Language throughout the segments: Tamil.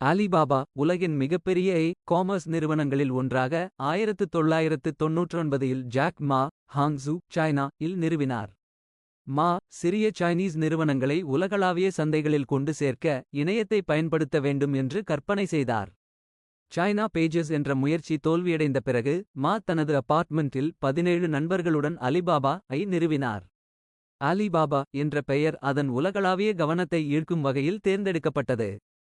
அலிபாபா உலகின் மிகப்பெரிய ஐ காமர்ஸ் நிறுவனங்களில் ஒன்றாக ஆயிரத்து தொள்ளாயிரத்து தொன்னூற்றொன்பதில் ஜாக் மா ஹாங்ஸு சைனா இல் நிறுவினார். மா சிறிய சைனீஸ் நிறுவனங்களை உலகளாவிய சந்தைகளில் கொண்டு சேர்க்க இணையத்தை பயன்படுத்த வேண்டும் என்று கற்பனை செய்தார். சைனா பேஜஸ் என்ற முயற்சி தோல்வியடைந்த பிறகு மா தனது அபார்ட்மெண்டில் பதினேழு நண்பர்களுடன் அலிபாபா ஐ நிறுவினார். அலிபாபா என்ற பெயர் அதன் உலகளாவிய கவனத்தை ஈர்க்கும் வகையில் தேர்ந்தெடுக்கப்பட்டது.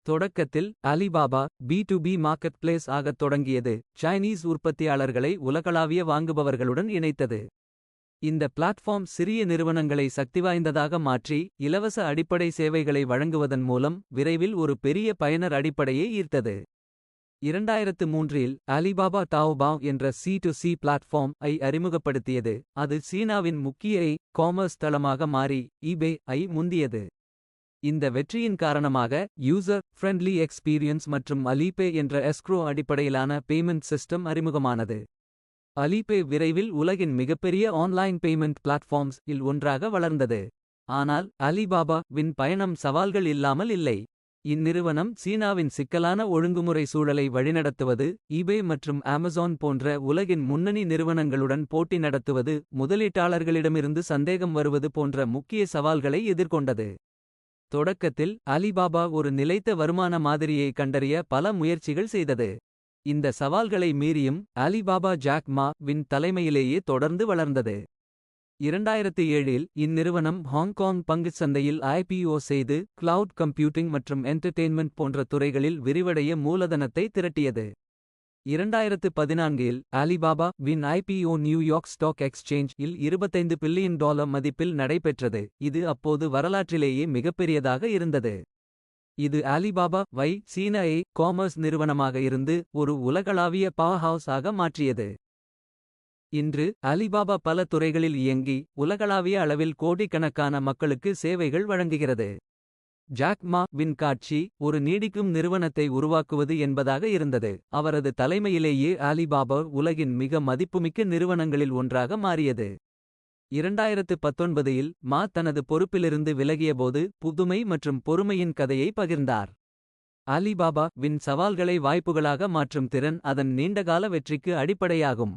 தொடக்கத்தில் Alibaba B to B market place ஆகத் தொடங்கியது சைனீஸ் உற்பத்தியாளர்களை உலகளாவிய வாங்குபவர்களுடன் இணைத்தது. இந்த பிளாட்ஃபார்ம் சிறிய நிறுவனங்களை சக்திவாய்ந்ததாக மாற்றி இலவச அடிப்படை சேவைகளை வழங்குவதன் மூலம் விரைவில் ஒரு பெரிய பயனர் அடிப்படையை ஈர்த்தது. இரண்டாயிரத்து மூன்றில் அலிபாபா டாவ்பாவ் என்ற சி டு சி பிளாட்ஃபார்ம் ஐ அறிமுகப்படுத்தியது அது சீனாவின் முக்கிய ஐ காமர்ஸ் தளமாக மாறி ஈபே ஐ முந்தியது. இந்த வெற்றியின் காரணமாக யூசர் ஃப்ரெண்ட்லி எக்ஸ்பீரியன்ஸ் மற்றும் அலிபே என்ற எஸ்க்ரோ அடிப்படையிலான பேமெண்ட் சிஸ்டம் அறிமுகமானது. அலிபே விரைவில் உலகின் மிகப்பெரிய ஆன்லைன் பேமெண்ட் பிளாட்ஃபார்ம்ஸ் இல் ஒன்றாக வளர்ந்தது. ஆனால் அலிபாபா வின் பயணம் சவால்கள் இல்லாமல் இல்லை. இந்நிறுவனம் சீனாவின் சிக்கலான ஒழுங்குமுறை சூழலை வழிநடத்துவது ஈபே மற்றும் அமேசான் போன்ற உலகின் முன்னணி நிறுவனங்களுடன் போட்டி நடத்துவது முதலீட்டாளர்களிடமிருந்து சந்தேகம் வருவது போன்ற முக்கிய சவால்களை எதிர்கொண்டது. தொடக்கத்தில் அலிபாபா ஒரு நிலைத்த வருமான மாதிரியை கண்டறிய பல முயற்சிகள் செய்தது. இந்த சவால்களை மீறியும் அலிபாபா ஜாக் மா வின் தலைமையிலேயே தொடர்ந்து வளர்ந்தது. இரண்டாயிரத்து ஏழில் இந்நிறுவனம் ஹாங்காங் பங்குச் சந்தையில் ஐபிஓ செய்து கிளவுட் கம்ப்யூட்டிங் மற்றும் என்டர்டெயின்மென்ட் போன்ற துறைகளில் விரிவடைய மூலதனத்தை திரட்டியது. இரண்டாயிரத்து பதினான்கில் Alibaba win IPO New York stock exchange இல் இருபத்தைந்து பில்லியன் டாலர் மதிப்பில் நடைபெற்றது இது அப்போது வரலாற்றிலேயே மிகப்பெரியதாக இருந்தது. இது அலிபாபா வை சீன ஏ காமர்ஸ் நிறுவனமாக இருந்து ஒரு உலகளாவிய பவர்ஹவுஸ் ஆக மாற்றியது. இன்று அலிபாபா பல துறைகளில் இயங்கி உலகளாவிய அளவில் கோடிக்கணக்கான மக்களுக்கு சேவைகள் வழங்குகிறது. ஜாக் மா வின் காட்சி ஒரு நீடிக்கும் நிறுவனத்தை உருவாக்குவது என்பதாக இருந்தது. அவரது தலைமையிலேயே அலிபாபா உலகின் மிக மதிப்புமிக்க நிறுவனங்களில் ஒன்றாக மாறியது. இரண்டாயிரத்து பத்தொன்பதில் மா தனது பொறுப்பிலிருந்து விலகியபோது புதுமை மற்றும் பொறுமையின் கதையை பகிர்ந்தார். அலிபாபா வின் சவால்களை வாய்ப்புகளாக மாற்றும் திறன் அதன் நீண்டகால வெற்றிக்கு அடிப்படையாகும்.